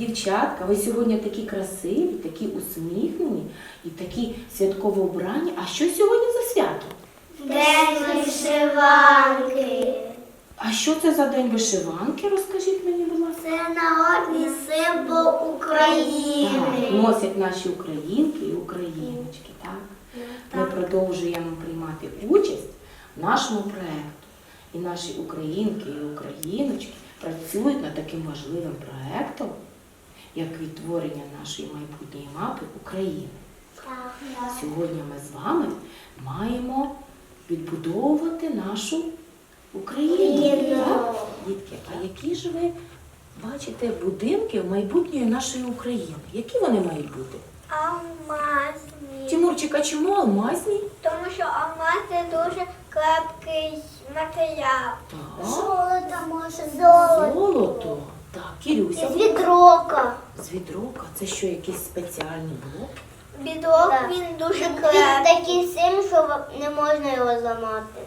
дівчатка, ви сьогодні такі красиві, такі усміхнені і такі святково вбрані. А що сьогодні за свято? День вишиванки. А що це за день вишиванки? Розкажіть мені, будь ласка. Це народний символ Так, України. носять наші українки і україночки. Так? Ми продовжуємо приймати участь в нашому проєкту. І наші українки і україночки працюють над таким важливим проєктом, як відтворення нашої майбутньої мапи України. Сьогодні ми з вами маємо відбудовувати нашу Україну. Так? Дітки, а які ж ви бачите будинки майбутньої нашої України? Які вони мають бути? Алмазні. Тимурчик, а чому алмазні? Тому що алмаз це дуже крепкий матеріал. Так. Золото може золото. Золото. Так, Кірюся. Із відрока. З відрока. Це що, якийсь спеціальний блок? Відрок він дуже крепкий. Він такий сильний, що не можна його зламати.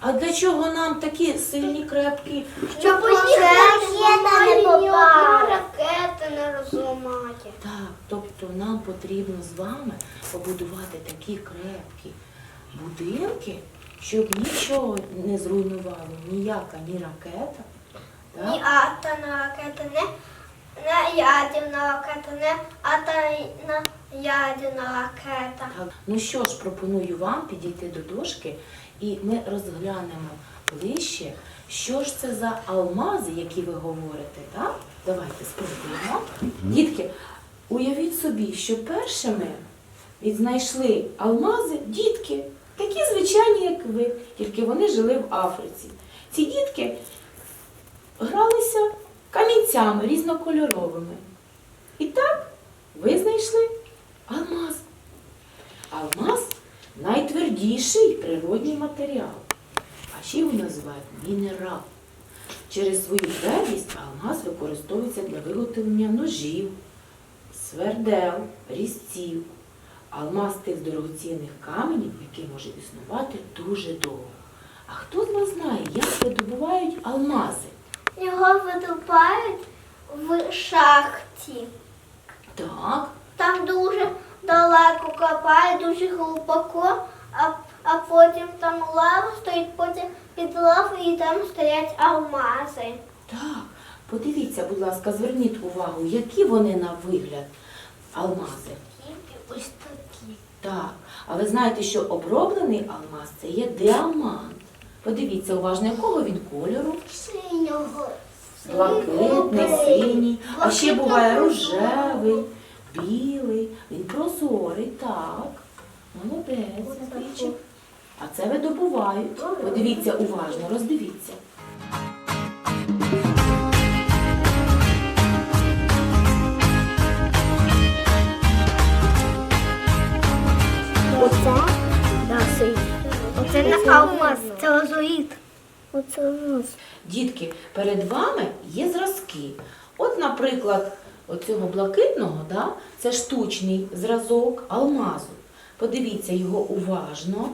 А для чого нам такі сильні, крепкі? Щоб ракета не попала. Ракета не розламає. Так, тобто нам потрібно з вами побудувати такі крепкі будинки, щоб нічого не зруйнувало, ніяка ні ракета. Ні Так? атомна ракета, не, не ядерна ракета, не атомна ядерна ракета. Так. Ну що ж, пропоную вам підійти до дошки і ми розглянемо ближче, що ж це за алмази, які ви говорите, так? Давайте спробуємо. Дітки, уявіть собі, що першими відзнайшли алмази дітки, такі звичайні, як ви, тільки вони жили в Африці. Ці дітки гралися камінцями різнокольоровими. І так ви знайшли алмаз. Алмаз найтвердіший природній матеріал, а ще його називають мінерал. Через свою твердість алмаз використовується для виготовлення ножів, свердел, різців. Алмаз тих дорогоцінних каменів, який може існувати дуже довго. А хто з вас знає, як видобувають алмази? Його видобувають в шахті. Так, Там дуже далеко копають, дуже глибоко, а, а потім там лава стоїть, потім під лавою і там стоять алмази. так. Подивіться, будь ласка, зверніть увагу, які вони на вигляд алмази. Ось такі. Так, а ви знаєте, що оброблений алмаз це є діамант. Подивіться уважно, якого він кольору? Синього. Блакитний, синій, а ще буває рожевий, білий, він прозорий, так. Молодець, Матвійчик. А це видобувають. Подивіться уважно, роздивіться. Лазурит. Оце алмаз. Дітки, перед вами є зразки. От, наприклад, оцього блакитного, да, це штучний зразок алмазу. Подивіться його уважно.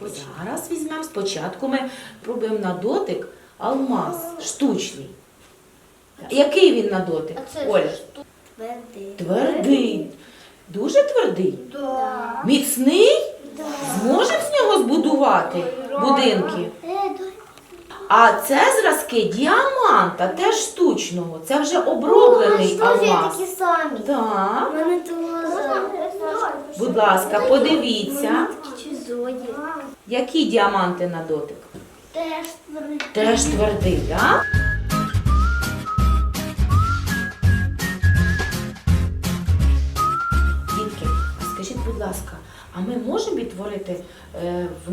Зараз візьмемо. Спочатку ми пробуємо на дотик алмаз штучний. Який він на дотик? Оля? Твердий. Твердий. Дуже твердий. Да. Міцний? Зможемо з збудувати будинки? А це зразки діаманта, теж штучного. Це вже оброблений алмаз. такі самі. Так. Будь ласка, подивіться, які діаманти на дотик. Теж твердий. Теж твердий, так? Дітки, а скажіть, будь ласка, а ми можемо відтворити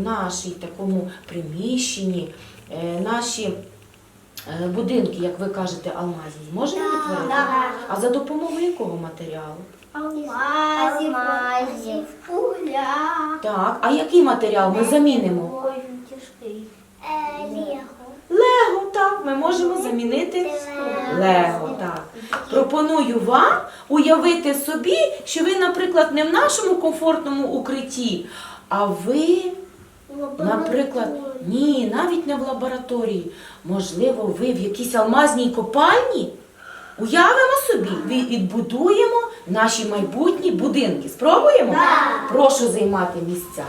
в нашій такому приміщенні е, наші е, будинки, як ви кажете, алмазні? Зможемо відтворити? А за допомогою якого матеріалу? Алмазів, алмазів, угля. Так, а який матеріал ми замінимо? Він тяжкий. Лего. Лего, так, ми можемо замінити Лего, так. Пропоную вам уявити собі, що ви, наприклад, не в нашому комфортному укритті, а ви, наприклад, ні, навіть не в лабораторії. Можливо, ви в якійсь алмазній копальні? уявимо собі, ві- відбудуємо наші майбутні будинки. Спробуємо? Прошу займати місця.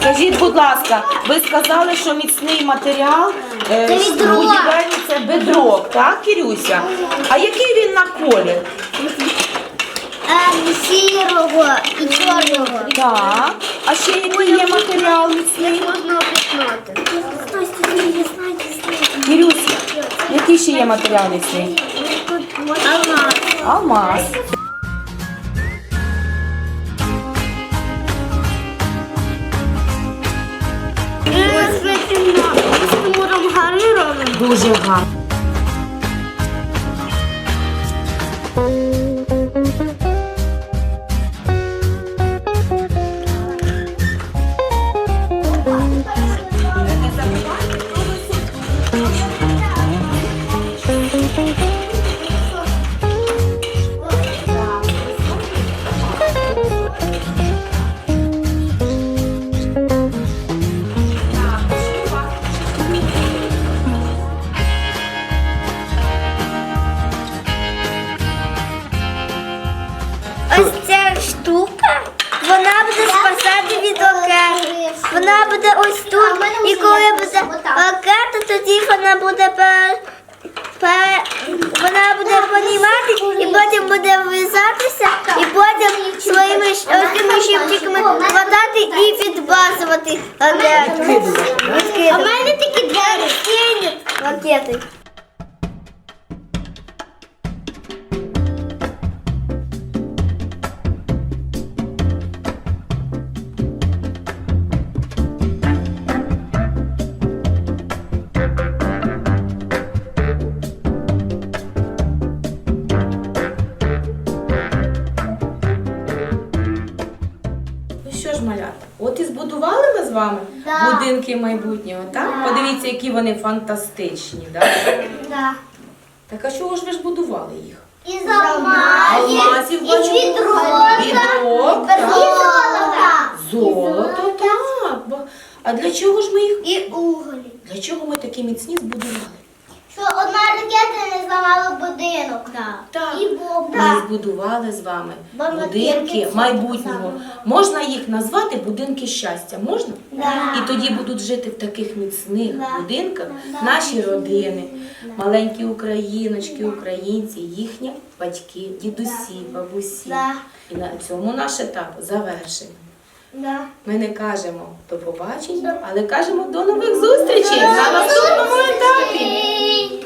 Скажіть, будь ласка, ви сказали, що міцний матеріал е, Це відро. будівельний бедрок, так, Кірюся? А який він на колір? Ем, сірого і чорного. Так. А ще який є матеріал міцний? Можна опікнути. Кірюся, який ще є матеріал міцний? Алмаз. Алмаз. Дуже гарно. Буде ракета, тоді вона буде вона буде понімати і потім буде врізатися, і потім своїми ось щипчиками хватати і підбазувати У А в мене такі два ракети. Вами Да. будинки майбутнього, так? Да. Подивіться, які вони фантастичні, так? Да. Так а чого ж ви ж будували їх? Із алмазів, Алмазів, із бачу. відрока, Відрок, і так. золота. Золото, так. Бо- А для чого ж ми їх? І уголі. Для чого ми такі міцні збудували? Що одна ракета не зламала Так. І бомба. Ми збудували з вами Бо будинки майбутнього. Можна їх назвати будинки щастя? Можна? Да. І тоді будуть жити в таких міцних Да. будинках Да. наші родини, маленькі україночки, українці, їхні батьки, дідусі, бабусі. Да. І на цьому наш етап завершений. Да. Ми не кажемо до побачення, але кажемо до нових зустрічей на наступному етапі. Ей.